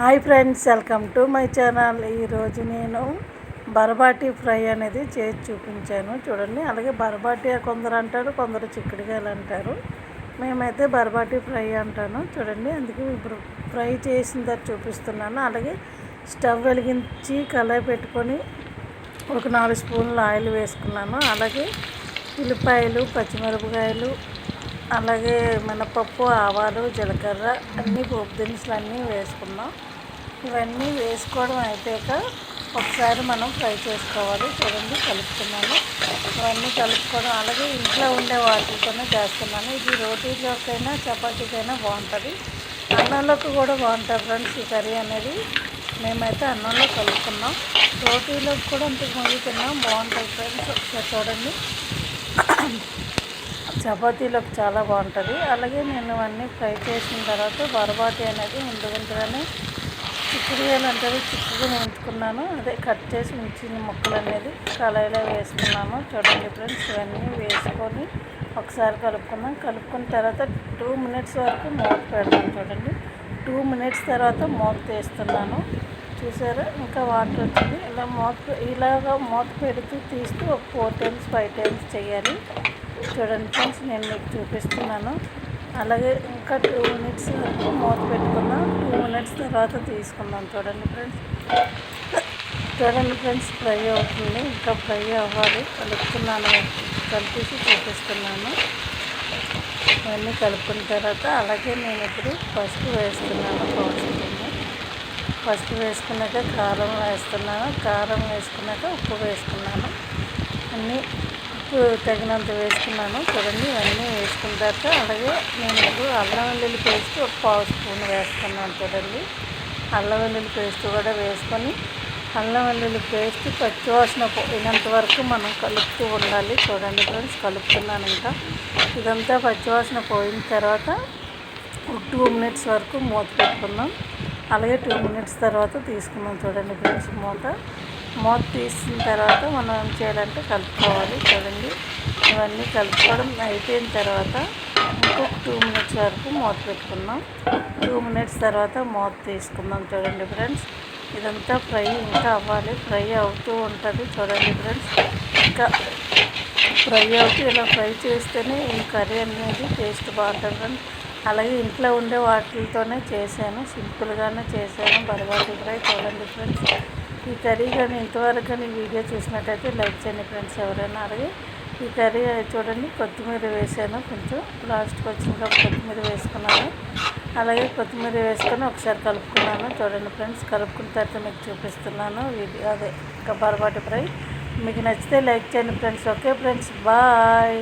Hi friends welcome to my channel. ఈరోజు నేను barbati fry అనేది చేసి చూపించాను. చూడండి అలాగే బరబాటి కొందరు అంటారు కొందరు చిక్కుడుకాయలు అంటారు. మేమైతే బరబాటి ఫ్రై అంటాను. చూడండి అందుకే ఇప్పుడు ఫ్రై చేసిన తర్వాత చూపిస్తున్నాను. అలాగే స్టవ్ వెలిగించి కళాయి పెట్టుకొని ఒక నాలుగు స్పూన్లు ఆయిల్ వేసుకున్నాను. అలాగే ఉల్లిపాయలు పచ్చిమిరపకాయలు అలాగే మినపప్పు ఆవాలు జీలకర్ర అన్నీ పోపు దినుసులు అన్నీ వేసుకున్నాం. ఇవన్నీ వేసుకోవడం అయిపోయాక ఒకసారి మనం ఫ్రై చేసుకోవాలి. చూడండి కలుపుతున్నాను. ఇవన్నీ కలుపుకోవడం అలాగే ఇంట్లో ఉండే వాటితోనే చేస్తున్నాను. ఇది రోటీలోకైనా చపాతీకైనా బాగుంటుంది. అన్నంలోకి కూడా బాగుంటుంది ఫ్రెండ్స్ ఈ కర్రీ అనేది. మేమైతే అన్నంలో కలుపుకున్నాం. రోటీలోకి కూడా అంతకు ముందు తిన్నాం. బాగుంటుంది ఫ్రెండ్స్ ఒకసారి చూడండి. చపాతీలోకి చాలా బాగుంటుంది. అలాగే నేను అన్నీ ఫ్రై చేసిన తర్వాత బరబాటి అనేది ముందుగానే చిక్కుడుగాయలు అంటారు చిక్కుగా ఉంచుకున్నాను. అదే కట్ చేసి ఉంచిన ముక్కలు అనేది కళాయిలో వేసుకున్నాను. చూడండి ఫ్రెండ్స్ ఇవన్నీ వేసుకొని ఒకసారి కలుపుకున్నాం కలుపుకున్న తర్వాత టూ మినిట్స్ వరకు మూత పెడతాను చూడండి. టూ మినిట్స్ తర్వాత మూత తీస్తున్నాను. చూసారా? ఇంకా వాటర్ వచ్చింది. ఇలా మూత ఇలాగా మూత పెడుతూ తీస్తూ ఒక ఫోర్ టైమ్స్ ఫైవ్ టైమ్స్ చేయాలి. చూడండి ఫ్రెండ్స్ నేను మీకు చూపిస్తున్నాను. అలాగే ఇంకా టూ మినిట్స్ వరకు మూత పెట్టుకుందాం. టూ మినిట్స్ తర్వాత తీసుకుందాం చూడండి ఫ్రెండ్స్. చూడండి ఫ్రెండ్స్ ఫ్రై అవుతుంది. ఇంకా ఫ్రై అవ్వాలి. కలుపుతున్నాను. కలిపేసి చూపిస్తున్నాను. ఇవన్నీ కలుపుకున్న తర్వాత అలాగే నేను ఇప్పుడు పసుపు వేస్తున్నాను. పౌడర్. ఫస్ట్ వేసుకున్నాక కారం వేస్తున్నాను. కారం వేసుకున్నాక ఉప్పు వేసుకున్నాను. అన్నీ ఉప్పు తగినంత వేసుకున్నాను. చూడండి ఇవన్నీ వేసుకున్న తర్వాత అలాగే నేను ఇప్పుడు అల్లం వెల్లుల్లి పేస్ట్ ఒక పావు స్పూన్ వేస్తున్నాను చూడండి. అల్లం వెల్లుల్లి పేస్ట్ కూడా వేసుకొని అల్లం వెల్లుల్లి పేస్ట్ పచ్చివాసన పోయినంత వరకు మనం కలుపుతూ ఉండాలి. చూడండి ఫ్రెండ్స్ కలుపుతున్నాను ఇంకా. ఇదంతా పచ్చివాసన పోయిన తర్వాత ఒక టూ మినిట్స్ వరకు మూత పెట్టుకుందాం. అలాగే టూ మినిట్స్ తర్వాత తీసుకున్నాం చూడండి ఫ్రెండ్స్ మూత. మూత తీసిన తర్వాత మనం ఏం చేయాలంటే కలుపుకోవాలి చూడండి. ఇవన్నీ కలుపుకోవడం అయిపోయిన తర్వాత ఇంకొక టూ మినిట్స్ వరకు మూత పెట్టుకున్నాం టూ మినిట్స్ తర్వాత మూత తీసుకుందాం చూడండి ఫ్రెండ్స్. ఇదంతా ఫ్రై ఇంకా అవ్వాలి. ఫ్రై అవుతూ ఉంటుంది చూడండి ఫ్రెండ్స్. ఇంకా ఫ్రై అవుతూ ఇలా ఫ్రై చేస్తేనే ఈ కర్రీ అనేది టేస్ట్ బాగుంటుంది. ఫ్రెండ్స్ అలాగే ఇంట్లో ఉండే వాటితోనే చేశాను. సింపుల్గానే చేశాను. బరబాటి ఫ్రై చూడండి ఫ్రెండ్స్ ఈ కర్రీ కానీ ఇంతవరకు కానీ వీడియో చూసినట్టయితే లైక్ చేయండి ఫ్రెండ్స్ ఎవరైనా. అలాగే ఈ కర్రీ చూడండి కొత్తిమీర వేసాను కొంచెం. లాస్ట్కి వచ్చినాక కొత్తిమీర వేసుకున్నాను. అలాగే కొత్తిమీర వేసుకొని ఒకసారి కలుపుకున్నాను. చూడండి ఫ్రెండ్స్ కలుపుకున్న తర్వాత మీకు చూపిస్తున్నాను. వీడియో అదే ఇంకా బరబాటి ఫ్రై మీకు నచ్చితే లైక్ చేయండి ఫ్రెండ్స్. Okay friends bye.